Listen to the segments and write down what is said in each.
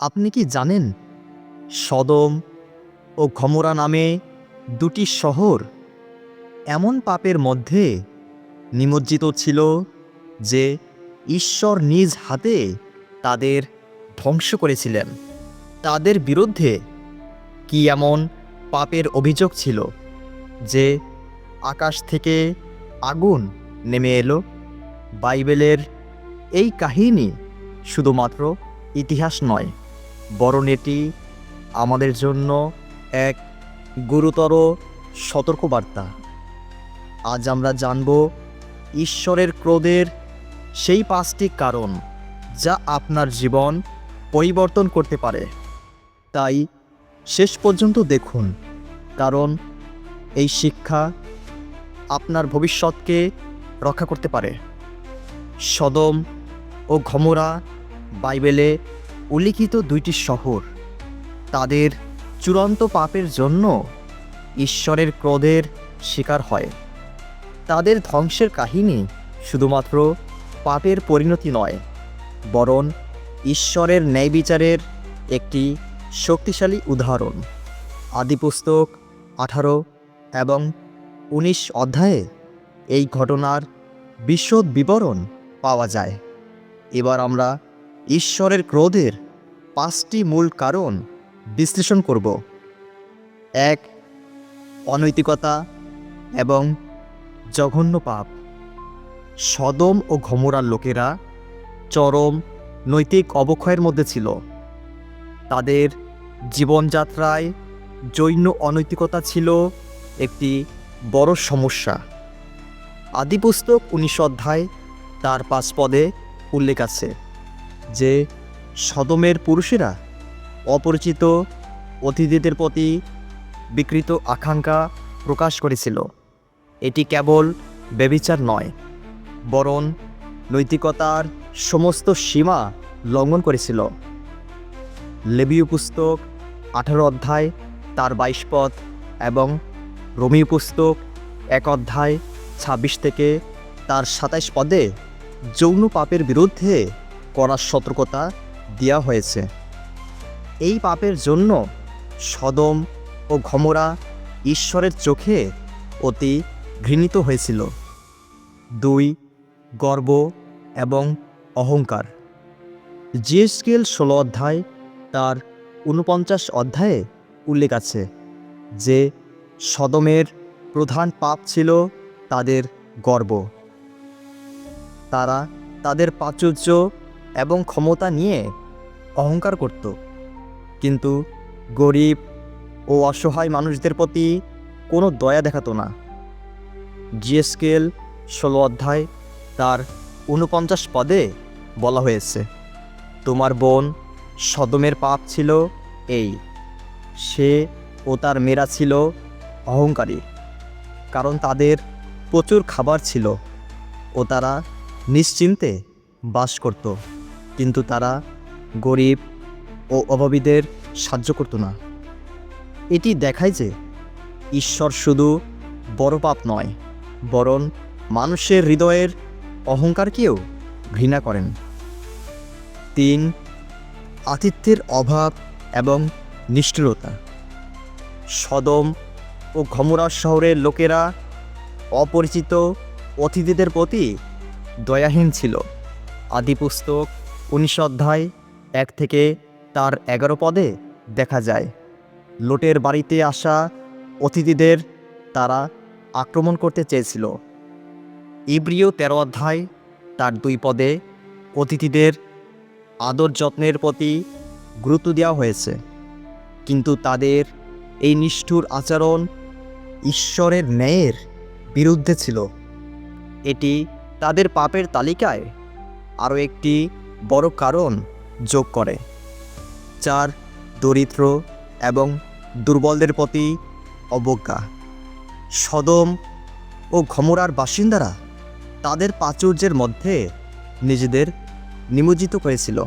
আপনি কি জানেন, সদম ও ঘমরা নামে দুটি শহর এমন পাপের মধ্যে নিমজ্জিত ছিল যে ঈশ্বর নিজ হাতে তাদের ধ্বংস করেছিলেন। তাদের বিরুদ্ধে কি এমন পাপের অভিযোগ ছিল যে আকাশ থেকে আগুন নেমে এলো? বাইবেলের এই কাহিনী শুধুমাত্র ইতিহাস নয়। বরং এটি আমাদের জন্য এক গুরুতর সতর্কবার্তা। আজ আমরা জানব ঈশ্বরের ক্রোধের সেই পাঁচটি কারণ যা আপনার জীবন পরিবর্তন করতে পারে। তাই শেষ পর্যন্ত দেখুন, কারণ এই শিক্ষা আপনার ভবিষ্যৎকে রক্ষা করতে পারে। সদম ও ঘমরা বাইবেলে উল্লিখিত দুইটি শহর। তাদের চূড়ান্ত পাপের জন্য ঈশ্বরের ক্রোধের শিকার হয়। তাদের ধ্বংসের কাহিনী শুধুমাত্র পাপের পরিণতি নয়, বরং ঈশ্বরের ন্যায় বিচারের একটি শক্তিশালী উদাহরণ। আদিপুস্তক আঠারো এবং উনিশ অধ্যায়ে এই ঘটনার বিশদ বিবরণ পাওয়া যায়। এবার আমরা ঈশ্বরের ক্রোধের পাঁচটি মূল কারণ বিশ্লেষণ করব। এক, অনৈতিকতা এবং জঘন্য পাপ। সদম ও ঘমরার লোকেরা চরম নৈতিক অবক্ষয়ের মধ্যে ছিল। তাদের জীবনযাত্রায় জৈন অনৈতিকতা ছিল একটি বড় সমস্যা। আদিপুস্তক উনিশ অধ্যায় তার পাঁচ পদে উল্লেখ আছে। যে সদমের পুরুষেরা অপরিচিত অতিথিদের প্রতি বিকৃত আকাঙ্ক্ষা প্রকাশ করেছিল। এটি কেবল ব্যবিচার নয়, বরং নৈতিকতার সমস্ত সীমা লঙ্ঘন করেছিল। লেবীয় পুস্তক আঠারো অধ্যায়, তার বাইশ পদ এবং রোমিও পুস্তক এক অধ্যায় ছাব্বিশ থেকে তার সাতাইশ পদে যৌন পাপের বিরুদ্ধে করার সতর্কতা দেওয়া হয়েছে। এই পাপের জন্য সদম ও ঘমরা ঈশ্বরের চোখে অতি ঘৃণিত হয়েছিল। দুই, গর্ব এবং অহংকার। জিএসকেল ষোলো অধ্যায় তার ঊনপঞ্চাশ অধ্যায়ে উল্লেখ আছে যে সদমের প্রধান পাপ ছিল তাদের গর্ব। তারা তাদের প্রাচুর্য এবং ক্ষমতা নিয়ে অহংকার করত। কিন্তু গরিব ও অসহায় মানুষদের প্রতি কোনো দয়া দেখাতো না। জিএসকেল ষোলো অধ্যায় তার ঊনপঞ্চাশ পদে বলা হয়েছে, তোমার বোন সদমের পাপ ছিল এই, সে ও তার মেয়েরা ছিল অহংকারী, কারণ তাদের প্রচুর খাবার ছিল ও তারা নিশ্চিন্তে বাস করত। কিন্তু তারা গরিব ও অভাবীদের সাহায্য করত না। এটি দেখায় যে ঈশ্বর শুধু বড় পাপ নয়, বরং মানুষের হৃদয়ের অহংকারকেও ঘৃণা করেন। তিন, আতিথ্যের অভাব এবং নিষ্ঠুরতা। সদম ও ঘমরা শহরের লোকেরা অপরিচিত অতিথিদের প্রতি দয়াহীন ছিল। আদিপুস্তক উনিশ অধ্যায়, এক থেকে তার এগারো পদে দেখা যায়। লোটের বাড়িতে আসা অতিথিদের তারা আক্রমণ করতে চেয়েছিল। ইব্রিয় তেরো অধ্যায়, তার দুই পদে অতিথিদের আদর যত্নের প্রতি গুরুত্ব দেওয়া হয়েছে। কিন্তু তাদের এই নিষ্ঠুর আচরণ ঈশ্বরের ন্যায়ের বিরুদ্ধে ছিল। এটি তাদের পাপের তালিকায় আরও একটি বড় কারণ যোগ করে। চার, দরিদ্র এবং দুর্বলদের প্রতি অবজ্ঞা। সদম ও ঘমরার বাসিন্দারা তাদের প্রাচুর্যের মধ্যে নিজেদের নিমজ্জিত করেছিল।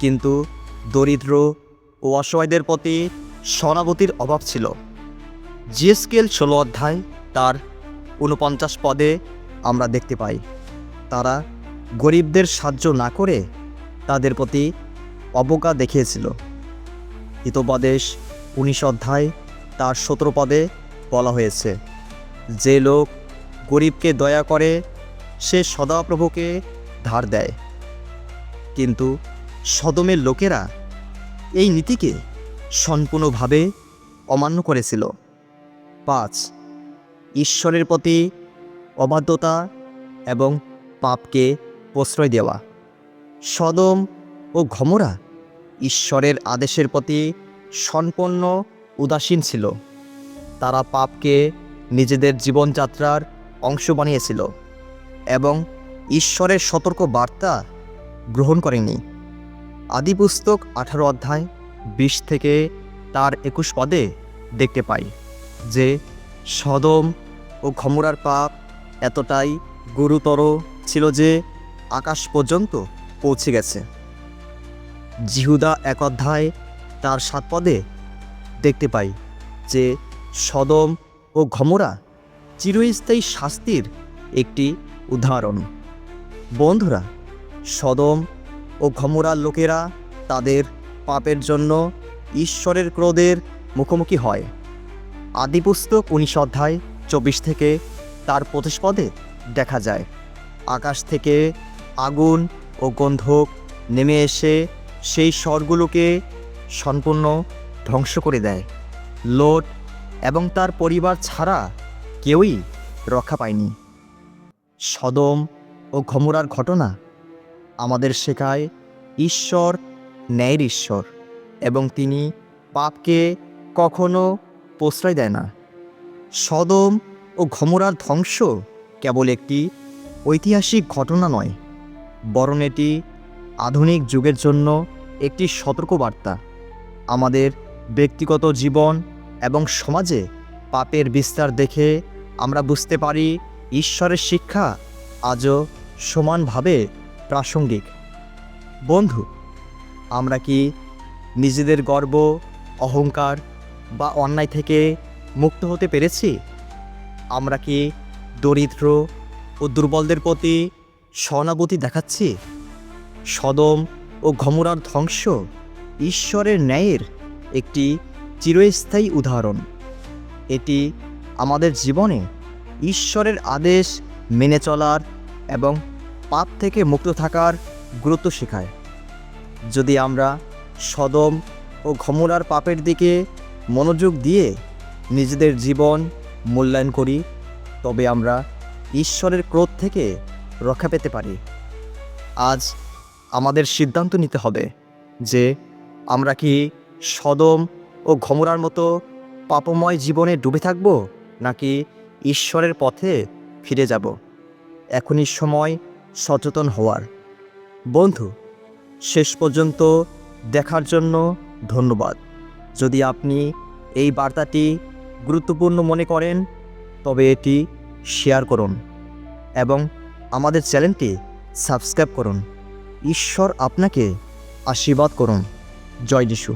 কিন্তু দরিদ্র ও অসহায়দের প্রতি সহানুভূতির অভাব ছিল। জিএসকেল ষোলো অধ্যায় তার ঊনপঞ্চাশ পদে আমরা দেখতে পাই। তারা গরিবদের সাহায্য না করে তাদের প্রতি অবজ্ঞা দেখিয়েছিল। হিতোপদেশ উনিশ অধ্যায় তার সতেরো পদে বলা হয়েছে, যে লোক গরিবকে দয়া করে, সে সদাপ্রভুকে ধার দেয়। কিন্তু সদমের লোকেরা এই নীতিকে সম্পূর্ণভাবে অমান্য করেছিল। পাঁচ, ঈশ্বরের প্রতি অবাধ্যতা এবং পাপকে প্রশ্রয় দেওয়া। সদম ও ঘমরা ঈশ্বরের আদেশের প্রতি সম্পন্ন উদাসীন ছিল। তারা পাপকে নিজেদের জীবনযাত্রার অংশ বানিয়েছিল এবং ঈশ্বরের সতর্ক বার্তা গ্রহণ করেনি। আদিপুস্তক আঠারো অধ্যায় বিশ থেকে তার একুশ পদে দেখতে পাই যে সদম ও ঘমরার পাপ এতটাই গুরুতর ছিল যে আকাশ পর্যন্ত পৌঁছে গেছে। জিহুদা এক অধ্যায় তার সাত পদে দেখতে পাই যে সদম ও ঘমরা চিরস্থায়ী শাস্তির একটি উদাহরণ। বন্ধুরা, সদম ও ঘমরার লোকেরা তাদের পাপের জন্য ঈশ্বরের ক্রোধের মুখোমুখি হয়। আদিপুস্তক উনিশ অধ্যায় চব্বিশ থেকে তার পঁচিশ পদে দেখা যায়, আকাশ থেকে আগুন ও গন্ধক নেমে এসে সেই স্বরগুলোকে সম্পূর্ণ ধ্বংস করে দেয়। লোট এবং তার পরিবার ছাড়া কেউই রক্ষা পায়নি। সদম ও ঘমুরার ঘটনা আমাদের শেখায় ঈশ্বর ন্যায়ের ঈশ্বর এবং তিনি পাপকে কখনো প্রশ্রয় দেয় না। সদম ও ঘমরার ধ্বংস কেবল একটি ঐতিহাসিক ঘটনা নয় বরং এটি আধুনিক যুগের জন্য একটি সতর্কবার্তা। আমাদের ব্যক্তিগত জীবন এবং সমাজে পাপের বিস্তার দেখে আমরা বুঝতে পারি ঈশ্বরের শিক্ষা আজও সমানভাবে প্রাসঙ্গিক। বন্ধু, আমরা কি নিজেদের গর্ব, অহংকার বা অন্যায় থেকে মুক্ত হতে পেরেছি? আমরা কি দরিদ্র ও দুর্বলদের প্রতি সহানুভূতি দেখাচ্ছি? সদম ও ঘমরার ধ্বংস ঈশ্বরের ন্যায়ের একটি চিরস্থায়ী উদাহরণ। এটি আমাদের জীবনে ঈশ্বরের আদেশ মেনে চলার এবং পাপ থেকে মুক্ত থাকার গুরুত্ব শেখায়। যদি আমরা সদম ও ঘমরার পাপের দিকে মনোযোগ দিয়ে নিজেদের জীবন মূল্যায়ন করি, তবে আমরা ঈশ্বরের ক্রোধ থেকে রক্ষা পেতে পারি। আজ আমাদের সিদ্ধান্ত নিতে হবে যে আমরা কি সদম ও ঘমরার মতো পাপময় জীবনে ডুবে থাকব, নাকি ঈশ্বরের পথে ফিরে যাব। এখনই সময় সচেতন হওয়ার। বন্ধু, শেষ পর্যন্ত দেখার জন্য ধন্যবাদ। যদি আপনি এই বার্তাটি গুরুত্বপূর্ণ মনে করেন, তবে এটি শেয়ার করুন এবং আমাদের চ্যানেলটি সাবস্ক্রাইব করুন। ঈশ্বর আপনাকে আশীর্বাদ করুন। জয় যিশু।